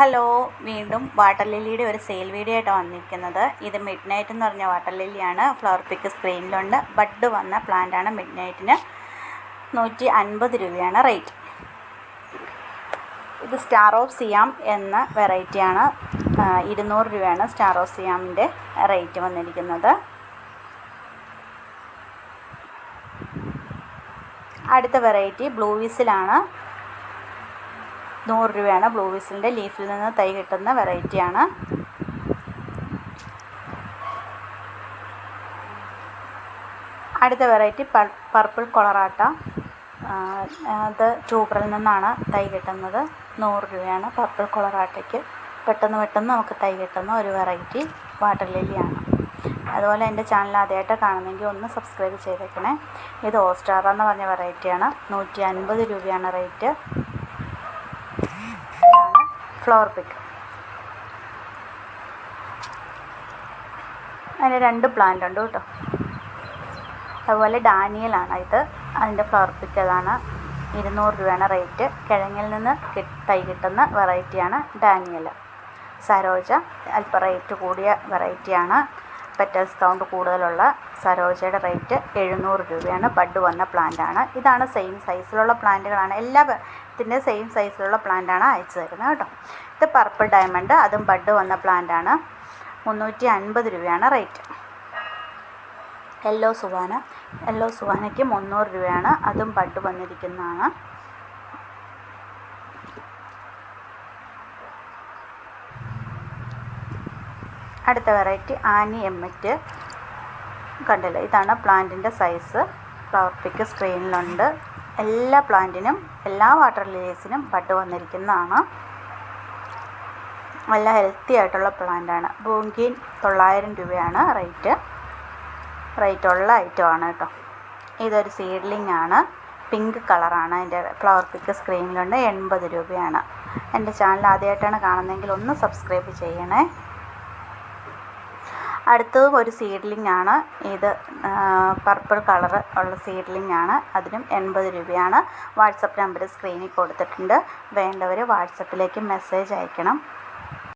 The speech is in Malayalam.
ഹലോ വീണ്ടും വാട്ടർ ലില്ലിയുടെ ഒരു സെയിൽ വീഡിയോ ആയിട്ട് വന്നിരിക്കുന്നത്. ഇത് മിഡ് നൈറ്റ് എന്ന് പറഞ്ഞ വാട്ടർ ലില്ലിയാണ് ഫ്ലവർ പിക്ക് സ്ക്രീനിലുണ്ട് ബഡ് വന്ന പ്ലാന്റ് ആണ് മിഡ് നൈറ്റിന് നൂറ്റി അൻപത് രൂപയാണ് റേറ്റ് ഇത് സ്റ്റാർ ഓഫ് സിയാം എന്ന വെറൈറ്റിയാണ് ഇരുന്നൂറ് രൂപയാണ് സ്റ്റാർ ഓഫ് സിയാമിന്റെ റേറ്റ് വന്നിരിക്കുന്നത്. അടുത്ത വെറൈറ്റി ബ്ലൂ വിസിലാണ്. നൂറ് രൂപയാണ് ബ്ലൂ വിസിലിന്റെ ലീഫിൽ നിന്ന് തൈ കിട്ടുന്ന വെറൈറ്റിയാണ് അടുത്ത വെറൈറ്റി പർപ്പിൾ കൊളറാട്ട അത് ട്യൂബറിൽ നിന്നാണ് തൈ കിട്ടുന്നത്. നൂറ് രൂപയാണ് പർപ്പിൾ കൊളറാട്ടയ്ക്ക് പെട്ടെന്ന് പെട്ടെന്ന് നമുക്ക് തൈ കിട്ടുന്ന ഒരു വെറൈറ്റി വാട്ടർ ലില്ലിയാണ് അതുപോലെ എന്റെ ചാനൽ ആദ്യമായിട്ട് കാണുന്നെങ്കിൽ ഒന്ന് സബ്സ്ക്രൈബ് ചെയ്തേക്കണേ. ഇത് ഓസ്ട്രാറ എന്ന് പറഞ്ഞ വെറൈറ്റിയാണ് നൂറ്റി അൻപത് രൂപയാണ് റേറ്റ് ഫ്ലവർ പിക്ക് അതിന് രണ്ട് പ്ലാന്റ് ഉണ്ട് കേട്ടോ. അതുപോലെ ഡാനിയലാണ് ഇത്. അതിന്റെ ഫ്ലവർ പിക്ക് അതാണ് ഇരുന്നൂറ് രൂപയാണ് റേറ്റ്. കിഴങ്ങിൽ നിന്ന് തൈ കിട്ടുന്ന വെറൈറ്റിയാണ് ഡാനിയൽ സരോജ അല്പം റേറ്റ് കൂടിയ വെറൈറ്റിയാണ് പെറ്റൽസ് കൗണ്ട് കൂടുതലുള്ള സരോജയുടെ റേറ്റ് എഴുന്നൂറ് രൂപയാണ്. ബഡ് വന്ന പ്ലാന്റാണ് ഇതാണ് സെയിം സൈസിലുള്ള പ്ലാന്റുകളാണ് എല്ലാ ഇതിന്റെ സെയിം സൈസിലുള്ള പ്ലാന്റാണ് അയച്ചു തരുന്നത് കേട്ടോ. ഇത് പർപ്പിൾ ഡയമണ്ട് അതും ബഡ് വന്ന പ്ലാന്റാണ് മുന്നൂറ്റി അൻപത് രൂപയാണ് റേറ്റ് യെല്ലോ സുവാന യെല്ലോ സുവാനയ്ക്ക് മുന്നൂറ് രൂപയാണ്. അതും ബഡ് വന്നിരിക്കുന്നതാണ്. അടുത്ത വെറൈറ്റി ആനി എമ്മറ്റ്. കണ്ടില്ല? ഇതാണ് പ്ലാന്റിന്റെ സൈസ് ഫ്ലവർ പിക്ക് സ്ക്രീനിലുണ്ട് എല്ലാ പ്ലാന്റിനും എല്ലാ വാട്ടർ ലിലീസിനും പട്ട് വന്നിരിക്കുന്നതാണ്. നല്ല ഹെൽത്തി ആയിട്ടുള്ള പ്ലാന്റാണ് ബോങ്കിൻ തൊള്ളായിരം രൂപയാണ് റേറ്റ് റേറ്റ് ഉള്ള ഐറ്റമാണ് കേട്ടോ. ഇതൊരു സീഡ്ലിംഗ് ആണ്. പിങ്ക് കളറാണ് അതിന്റെ ഫ്ലവർ പിക്ക് സ്ക്രീനിലുണ്ട് എൺപത് രൂപയാണ്. എന്റെ ചാനൽ ആദ്യമായിട്ടാണ് കാണുന്നതെങ്കിൽ ഒന്ന് സബ്സ്ക്രൈബ് ചെയ്യണേ. അടുത്തതും ഒരു സീഡ്ലിംഗ് ആണ്. ഇത് പർപ്പിൾ കളർ ഉള്ള സീഡ്ലിംഗ് ആണ്. അതിനും എൺപത് രൂപയാണ്. വാട്സപ്പ് നമ്പർ സ്ക്രീനിൽ കൊടുത്തിട്ടുണ്ട്. വേണ്ടവർ വാട്സപ്പിലേക്ക് മെസ്സേജ് അയക്കണം.